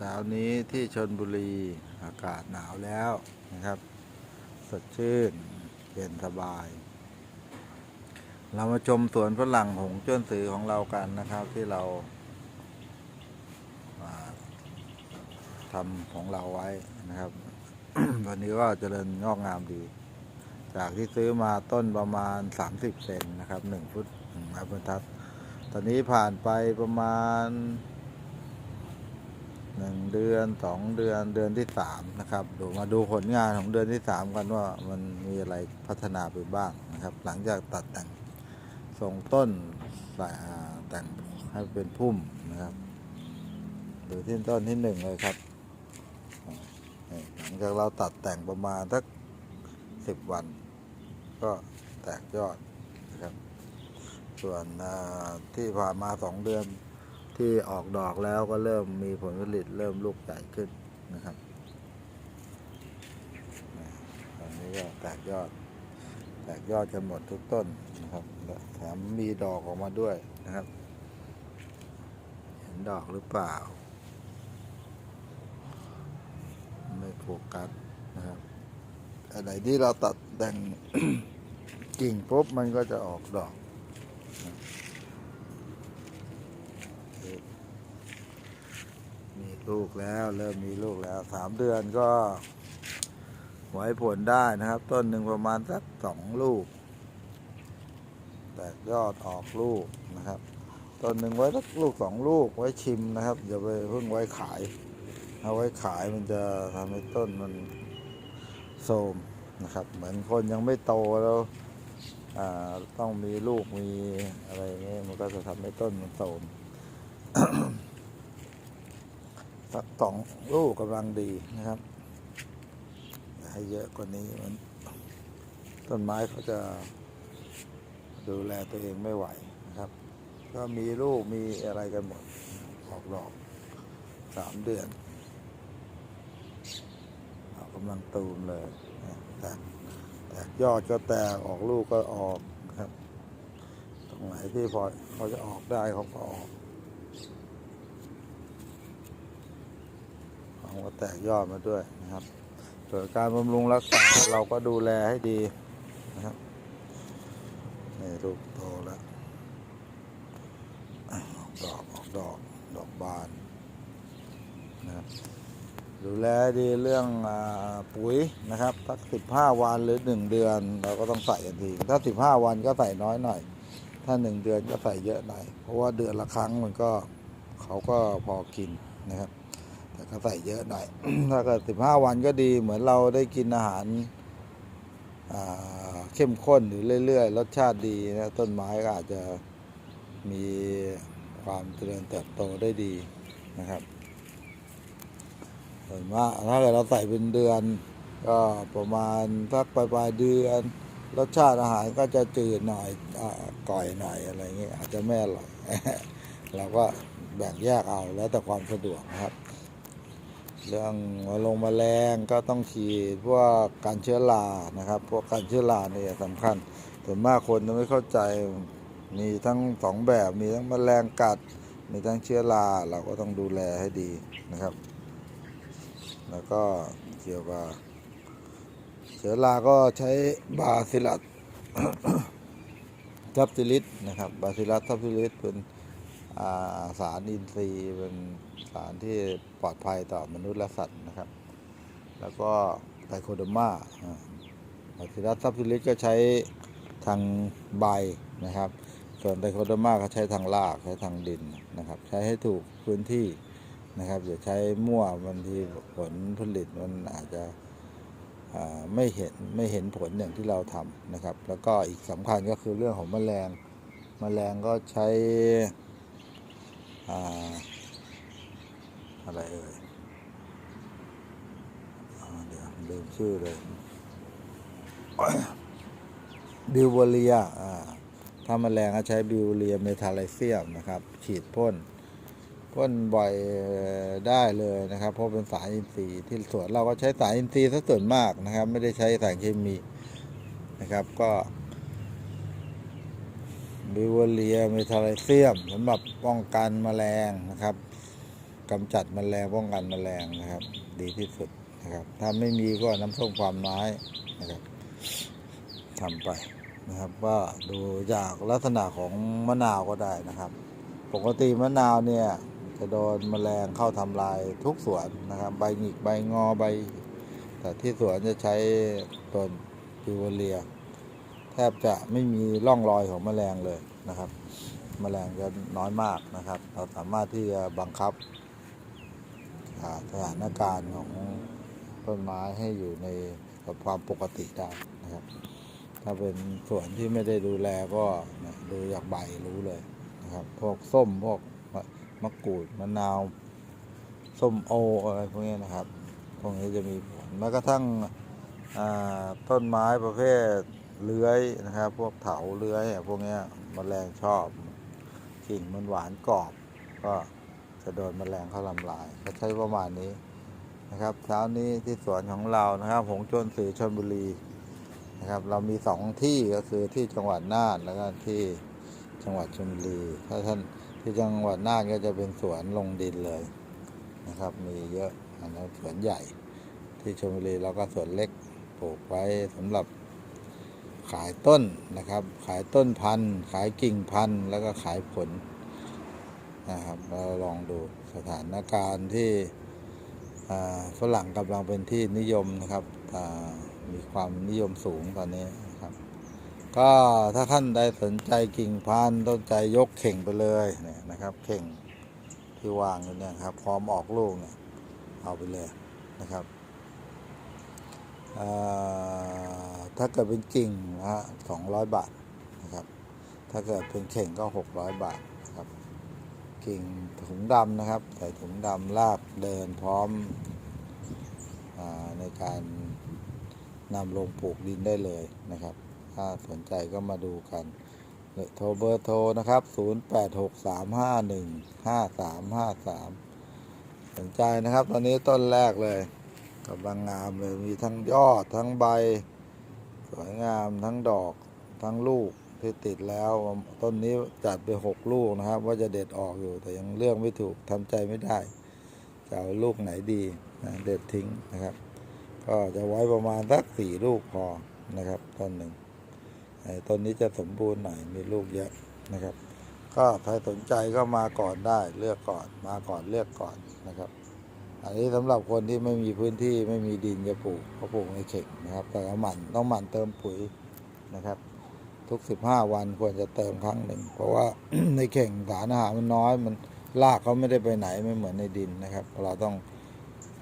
ช้านี้ที่ชนบุรีอากาศหนาวแล้วนะครับ สดชื่นเย็นสบาย เรามาชมสวนฝรั่งหงจ้นสือของเรากันนะครับที่เราาทำของเราไว้นะครับ วันนี้ก็เจริญงอกงามดี จากที่ซื้อมาต้นประมาณ 30 เซนนะครับ1ฟุตหนึ่งไม้บรรทัด ตอนนี้ผ่านไปประมาณ หนึ่งเดือนสองเดือนเดือนที่สามนะครับดูมาดูผลงานของเดือนที่สามกันว่ามันมีอะไรพัฒนาไปบ้างนะครับ หลังจากตัดแต่งทรงต้นแต่งให้เป็นพุ่มนะครับดูที่ต้นที่หนึ่งเลยครับหลังจากเราตัดแต่งประมาณสักสิบวัน ก็แตกยอดนะครับ ส่วนที่ผ่านมาสองเดือน ที่ออกดอกแล้วก็เริ่มมีผลผลิตเริ่มลูกใหญ่ขึ้นนะครับอ่าตอนนี้ก็แตกยอด แตกยอดกันหมดทุกต้นนะครับแถมมีดอกออกมาด้วยนะครับ เห็นดอกหรือเปล่า ไม่โฟกัสนะครับอะไรที่เราตัดแต่งกิ่งปุ๊บมันก็จะออกดอกมี ลูกแล้วเริ่มมีลูกแล้วสามเดือนก็ไว้ผลได้นะครับ ต้นหนึ่งประมาณสักสองลูก แตกยอดออกลูกนะครับ ต้นหนึ่งไว้สักลูกสองลูกไว้ชิมนะครับอย่าไปเพิ่งไว้ขายเอาไว้ขายมันจะทำให้ต้นมันโทรมนะครับ เหมือนคนยังไม่โตแล้วต้องมีลูกมีอะไรเงี้ยมันก็จะทำให้ต้นมันโทรม สักสองลูกกำลังดีนะครับ ให้เยอะกว่านี้มันต้นไม้เขาจะดูแลตัวเองไม่ไหวนะครับ ก็มีลูกมีอะไรกันหมดออกดอกสามเดือนออกกำลังตูมเลยแตกแตกยอดก็แตกออกลูกก็ออกนะครับ ตรงไหนที่พอเขาจะออกได้เขาก็ออก ของก็แตกยอดมาด้วยนะครับส่วนการบำรุงรักษาเราก็ดูแลให้ดีนะครับนี่ลูกโตแล้วออกดอกออกดอกดอกบานนะครับดูแลดีเรื่องอปุ๋ยนะครับสักสิบห้าวันหรือหนึ่งเดือน เราก็ต้องใส่กันทีถ้าสิบห้าวันก็ใส่น้อยหน่อย ถ้าหนึ่งเดือนก็ใส่เยอะหน่อยเพราะว่าเดือนละครั้งมันก็เขาก็พอกินนะครับ ก็ใส่เยอะหน่อย ถ้าเกิดสิบห้าวันก็ดี เหมือนเราได้กินอาหารเข้มข้นหรือเรื่อย ๆ รสชาติดีนะต้นไม้ก็อาจจะมีความเจริญเติบโตได้ดีนะครับส่วนมากถ้าเกิดเราใส่เป็นเดือน ก็ประมาณสักปลายปลายเดือน รสชาติอาหารก็จะจืดหน่อยอก่อยหน่อยอะไรเงี้ยอาจจะไม่อร่อยเราก็แบ่งแยกเอาแล้วแต่ความสะดวกนะครับ เรื่องมาลงแมลงก็ต้องฉีดพวกการเชื้อรานะครับพวกการเชื้อราเนี่ยสำคัญส่วนมากคนจะไม่เข้าใจมีทั้งสองแบบ มีทั้งแมลงกัด มีทั้งเชื้อราเราก็ต้องดูแลให้ดีนะครับ แล้วก็เกี่ยวกับเชื้อราก็ใช้บาซิลัสทับซิลิสนะครับ บาซิลัสทับซิลิสเป็น สารอินทรีย์เป็นสารที่ปลอดภัยต่อมนุษย์และสัตว์นะครับ แล้วก็ไตโคโดมาไบซิลัสซับซิลิสก็ใช้ทางใบนะครับ ส่วนไตโคโดมาก็ใช้ทางรากใช้ทางดินนะครับ ใช้ให้ถูกพื้นที่นะครับอย่าใช้มั่วบางทีผลผลิตมันอาจจะไม่เห็นไม่เห็นผลอย่างที่เราทำนะครับ แล้วก็อีกสำคัญก็คือเรื่องของแมลง แมลงก็ใช้ อะไรเอ่ยเดี๋ยวลืมชื่อเลยบิวเวเรียถ้าแมลงก็ใช้บิวเวเรียเมทาไลเซียมนะครับ ฉีดพ่นพ่นบ่อยได้เลยนะครับ เพราะเป็นสารอินทรีย์ที่สวนเราก็ใช้สารอินทรีย์ซะส่วนมากนะครับ ไม่ได้ใช้สารเคมีนะครับ ก็ บิวเลียเมทาไลเซียมสำหรับป้องกันแมลงนะครับกำจัดแมลงป้องกันแมลงนะครับ ดีที่สุดนะครับ ถ้าไม่มีก็น้ำส้มความน้อยนะครับทำไปนะครับว่าดูจากลักษณะของมะนาวก็ได้นะครับ ปกติมะนาวเนี่ยจะโดนแมลงเข้าทำลายทุกสวนนะครับ ใบหงิกใบงอใบ แต่ที่สวนจะใช้ต้นพิวเรีย บจะไม่มีร่องรอยของแมลงเลยนะครับ แมลงจะน้อยมากนะครับ เราสามารถที่จะบังคับสถานการณ์ของต้นไม้ให้อยู่ในความปกติได้นะครับ ถ้าเป็นสวนที่ไม่ได้ดูแลก็ดูจากใบรู้เลยนะครับ พวกส้มพวกมะกรูดมะนาวส้มโออะไรพวกนี้นะครับ พวกนี้จะมีผลแม้กระทั่งต้นไม้ประเภท เลื้อยนะครับ พวกเถาเลื้อยพวกนี้มแมลงชอบกิ่งมันหวานกรอบ ก็จะโดนแมลงเข้าทำลาย ก็ใช้ประมาณนี้นะครับเช้านี้ที่สวนของเรานะครับ หงจนสือชนบุรีนะครับ เรามีสองที่ก็คือที่จังหวัดน่านแล้วก็ที่จังหวัดชลบุรีถ้าท่านที่จังหวัดน่านก็จะเป็นสวนลงดินเลยนะครับ มีเยอะอันนั้นสวนใหญ่ ที่ชลบุรีเราก็สวนเล็กปลูกไว้สำหรับ ขายต้นนะครับ ขายต้นพันธุ์ ขายกิ่งพันธุ์ แล้วก็ขายผลนะครับ เราลองดูสถานการณ์ที่ฝรั่งกำลังเป็นที่นิยมนะครับมีความนิยมสูงตอนนี้นะครับ ก็ถ้าท่านใดสนใจกิ่งพันธุ์ต้นใจยกเข่งไปเลยเนี่ยนะครับ เข่งที่วางอยู่เนี่ยครับ พร้อมออกลูกเนี่ยเอาไปเลยนะครับ ถ้าเกิดเป็นกิ่งนะฮะสองร้อยบาทนะครับ ถ้าเกิดเป็นเข่งก็หกร้อยบาทนะครับ กิ่งถุงดำนะครับ ใส่ถุงดำลากเดินพร้อมอในการนำลงปลูกดินได้เลยนะครับ ถ้าสนใจก็มาดูกันโทรเบอร์โทรนะครับ 0863515353 สนใจนะครับ ตอนนี้ต้นแรกเลย กำลังงามเลยมีทั้งยอดทั้งใบ สวยงามทั้งดอกทั้งลูกที่ติดแล้ว ต้นนี้จัดไปหกลูกนะครับ ว่าจะเด็ดออกอยู่ แต่ยังเลือกไม่ถูกทำใจไม่ได้จะเอาลูกไหนดีนะเด็ดทิ้งนะครับ ก็จะไว้ประมาณสักสี่ลูกพอนะครับต้นหนึ่งต้นนี้จะสมบูรณ์หน่อยมีลูกเยอะนะครับ ก็ใครสนใจก็มาก่อนได้เลือกก่อนมาก่อนเลือกก่อนนะครับ อันนี้สำหรับคนที่ไม่มีพื้นที่ไม่มีดินจะปลูกก็ปลูกในเข่งนะครับ แต่หมันต้องหมั่นเติมปุ๋ยนะครับ ทุก 15 วันควรจะเติมครั้งหนึ่ง เพราะว่าในเข่งสารอาหารมันน้อยมันรากเขาไม่ได้ไปไหนไม่เหมือนในดินนะครับ เราต้อง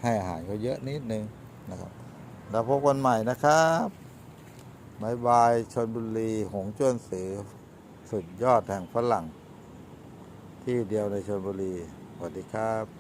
ให้อาหารเขาเยอะนิดนึงนะครับแล้วพบกันใหม่นะครับบายบายชนบุรีหงจ้วนสือสุดยอดแห่งฝรั่ง ที่เดียวในชนบุรีสวัสดีครับ